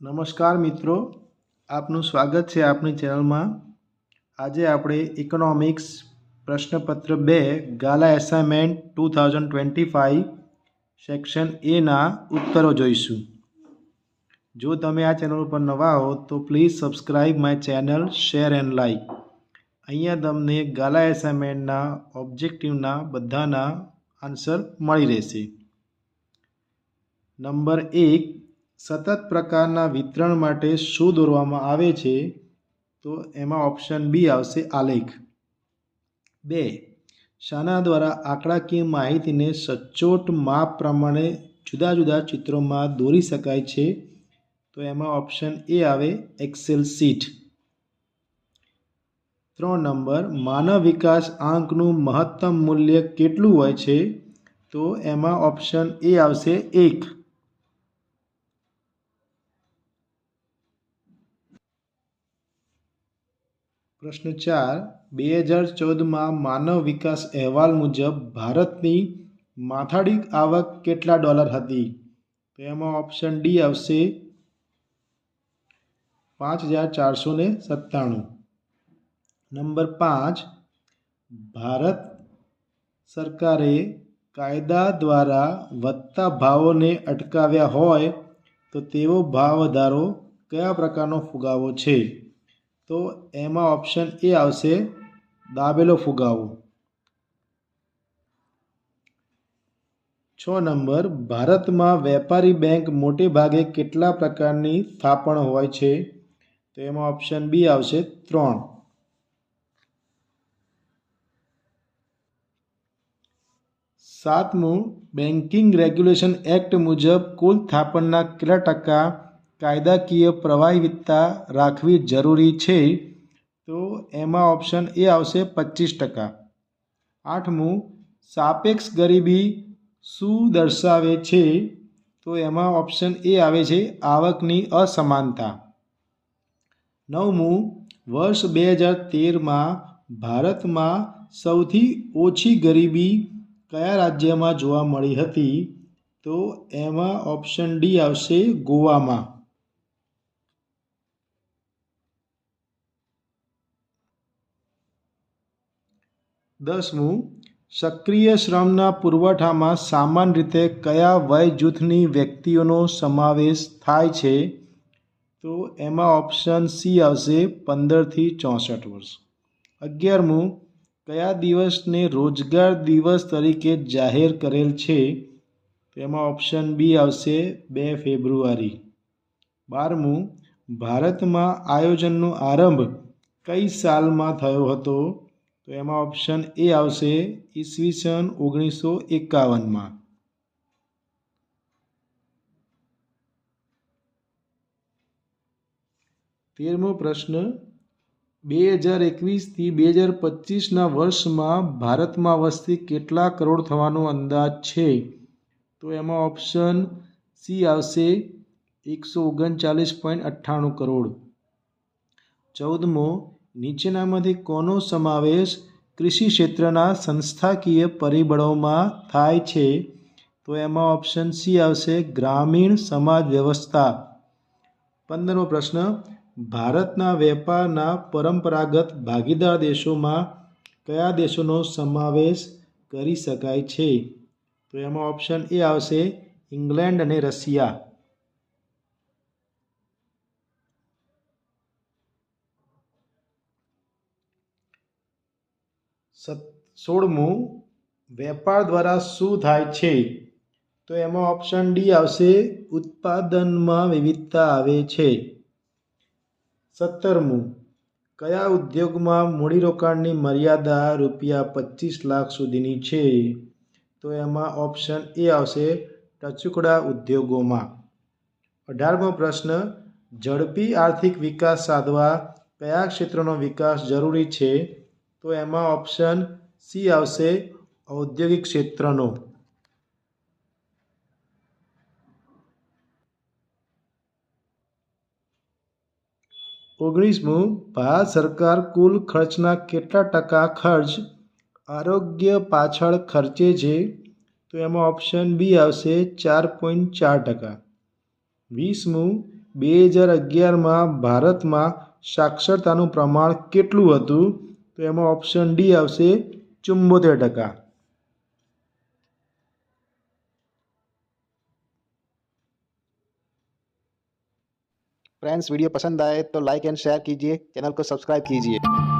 નમસ્કાર મિત્રો, આપનું સ્વાગત છે આપની ચેનલમાં. આજે આપણે ઇકોનોમિક્સ પ્રશ્નપત્ર બે Gala assignment two thousand twenty five section એના ઉત્તરો જોઈશું. જો તમે આ ચેનલ ઉપર નવા હો, તો please subscribe my channel share and like અહીંયા તમને ગાલા એસાઇનમેન્ટના ઓબ્જેક્ટિવના બધાના આન્સર મળી રહેશે. નંબર એક સતત પ્રકારના વિતરણ માટે શું દોરવામાં આવે છે? તો એમાં ઓપ્શન બી આવશે આલેખ. બે, શાના દ્વારા આંકડાકીય માહિતીને સચોટ માપ પ્રમાણે જુદા જુદા ચિત્રોમાં દોરી શકાય છે. તો એમાં ઓપ્શન એ આવે એક્સેલ સીટ ત્રણ નંબર, માનવ વિકાસ આંકનું મહત્તમ મૂલ્ય કેટલું હોય છે? તો એમાં ઓપ્શન એ આવશે એક. પ્રશ્ન ચાર, બે હજાર ચૌદમાં માનવ વિકાસ અહેવાલ મુજબ ભારતની માથાડી આવક કેટલા ડોલર હતી? તો એમાં ઓપ્શન ડી આવશે પાંચ હજાર ચારસો ને સત્તાણું. નંબર પાંચ, ભારત સરકારે કાયદા દ્વારા વધતા ભાવોને અટકાવ્યા હોય તો તેવો ભાવ વધારો કયા પ્રકારનો ફુગાવો છે? તો એમાં ઓપ્શન એ આવશે, દાબેલો ફુગાવો. છ નંબર, ભારતમાં વેપારી બેંક મોટે ભાગે કેટલા પ્રકારની સ્થાપણ હોય છે? તો એમાં ઓપ્શન બી આવશે ત્રણ. સાતમું બેન્કિંગ રેગ્યુલેશન એક્ટ મુજબ કુલ થાપણના કેટલા ટકા કાયદાકીય પ્રવાહિતતા રાખવી જરૂરી છે, તો એમાં ઓપ્શન એ આવશે પચીસ ટકા. આઠમું, સાપેક્ષ ગરીબી શું દર્શાવે છે? તો એમાં ઓપ્શન એ આવે છે આવકની અસમાનતા. નવમું, વર્ષ બે હજાર તેરમાં ભારતમાં સૌથી ઓછી ગરીબી કયા રાજ્યમાં જોવા મળી હતી? તો એમાં ઓપ્શન ડી આવશે ગોવામાં. દસમું સક્રિય શ્રમના પુરવઠામાં સામાન્ય રીતે કયા વય જૂથની વ્યક્તિઓનો સમાવેશ થાય છે? તો એમાં ઓપ્શન સી આવશે પંદરથી ચોસઠ વર્ષ. અગિયારમું કયા દિવસને રોજગાર દિવસ તરીકે જાહેર કરેલ છે? તેમાં ઓપ્શન બી આવશે બે ફેબ્રુઆરી. બારમું ભારતમાં આયોજનનો આરંભ કઈ સાલમાં થયો હતો? તો એમાં ઓપ્શન એ આવશે ઈસવીસન ઓગણીસો એકાવનમાં. તેરમો પ્રશ્ન, બે હજાર એકવીસથી બે હજાર પચીસના વર્ષમાં ભારતમાં વસ્તી કેટલા કરોડ થવાનો અંદાજ છે? તો એમાં ઓપ્શન સી આવશે એકસો ઓગણચાલીસ પોઈન્ટ અઠ્ઠાણું કરોડ. ચૌદમો નીચેનામાંથી કોનો સમાવેશ કૃષિ ક્ષેત્રના સંસ્થાકીય પરિબળોમાં થાય છે? તો એમાં ઓપ્શન સી આવશે, ગ્રામીણ સમાજ વ્યવસ્થા. પંદરમો પ્રશ્ન, ભારતના વેપારના પરંપરાગત ભાગીદાર દેશોમાં કયા દેશોનો સમાવેશ કરી શકાય છે? તો એમાં ઓપ્શન એ આવશે, ઇંગ્લેન્ડ અને રશિયા. સોળમું વેપાર દ્વારા શું થાય છે? તો એમાં ઓપ્શન ડી આવશે. ઉત્પાદનમાં વિવિધતા આવે છે. સત્તરમું, કયા ઉદ્યોગમાં મૂડીરોકાણની મર્યાદા રૂપિયા પચીસ લાખ સુધીની છે? તો એમાં ઓપ્શન એ આવશે ટચુકડા ઉદ્યોગોમાં. અઢારમો પ્રશ્ન, ઝડપી આર્થિક વિકાસ સાધવા કયા ક્ષેત્રનો વિકાસ જરૂરી છે? તો એમાં ઓપ્શન સી આવશે ઔદ્યોગિક ક્ષેત્રનો. ઓગણીસમું, ભારત સરકાર કુલ ખર્ચના કેટલા ટકા ખર્ચ આરોગ્ય પાછળ ખર્ચે છે? તો એમાં ઓપ્શન બી આવશે ચાર પોઈન્ટ ચાર ટકા. વીસમું, બે હજાર અગિયારમાં ભારતમાં સાક્ષરતાનું પ્રમાણ કેટલું હતું? તો એમાં ઓપ્શન ડી આવશે ચુંબોતેર ટકા फ्रेंड्स वीडियो पसंद आए तो लाइक एंड शेयर कीजिए चैनल को सब्सक्राइब कीजिए